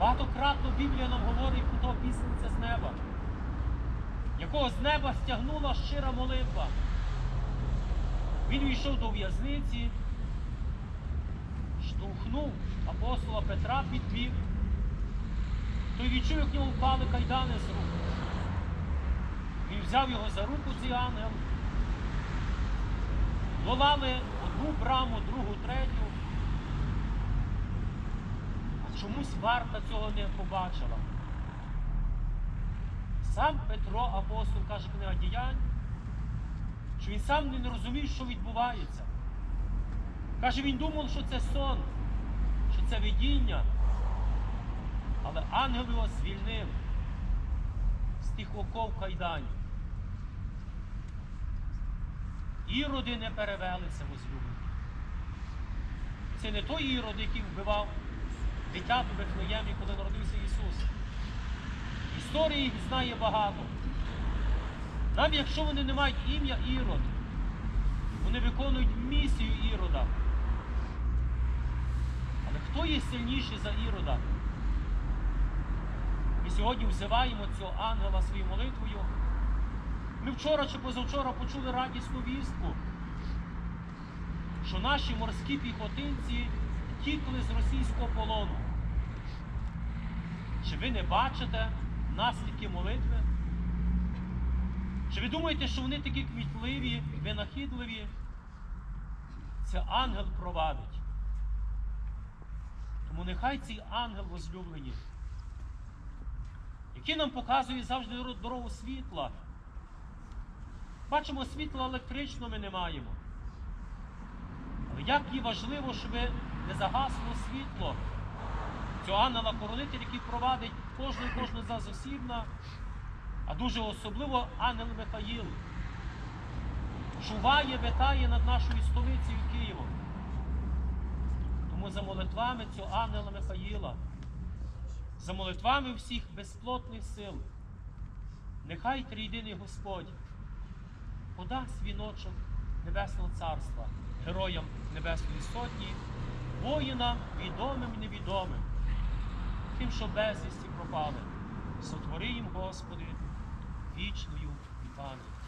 Багатократно Біблія нам говорить про того пісниця з неба, якого з неба стягнула щира молитва. Він війшов до в'язниці, штовхнув апостола Петра під бік, той відчув, як нього впали кайдани з рук. Він взяв його за руку, цей ангел, долали одну браму, другу, третю. А чомусь варта цього не побачила. Сам Петро, апостол, каже книга діянь, що він сам не розумів, що відбувається. Каже, він думав, що це сон, що це видіння. Але ангел його звільнив з тих оков кайданів. Іроди не перевелися возлюблені. Це не той ірод, який вбивав дитя в Вифлеємі, коли народився Ісус. Історії їх знає багато. Навіть якщо вони не мають ім'я Ірод, вони виконують місію Ірода. Але хто є сильніший за Ірода? Ми сьогодні взиваємо цього ангела своєю молитвою. Ми вчора чи позавчора почули радісну вістку, що наші морські піхотинці втікли з російського полону. Чи ви не бачите наслідки молитви? Чи ви думаєте, що вони такі кмітливі, винахідливі? Це ангел провадить. Тому нехай цей ангел возлюблені, який нам показує завжди дорогу світла. Бачимо, світла електричного ми не маємо. Але як і важливо, щоб не загасло світло цього ангела коронитель, який провадить кожну і кожну з нас а дуже особливо ангел Михаїл. Чуває, витає над нашою столицею Києвом. Тому за молитвами цього ангела Михаїла, за молитвами всіх безплотних сил, нехай трійдиний Господь подасть віночок Небесного Царства, героям Небесної Сотні, воїнам відомим і невідомим, тим, що безвісті пропали. Сотвори їм, Господи, вічною пам'ять.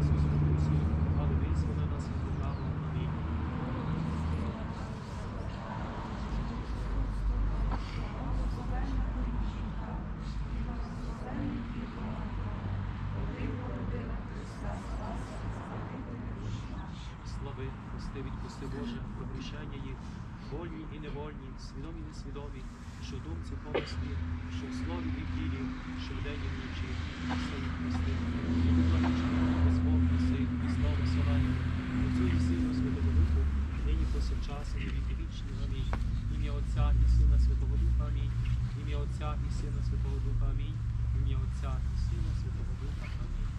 Нас спокусу, але визволи нас від лукавого. Амінь. Слави, прости, відпусти Боже, про їх, вольні і невольні, свідомі несвідомі, що в думці помислі, що в слові і в ділі, що в день і вночі, все Отця і Сина Святого Духа, Амінь. Ім'я Отця і Сина Святого Духа, Амінь.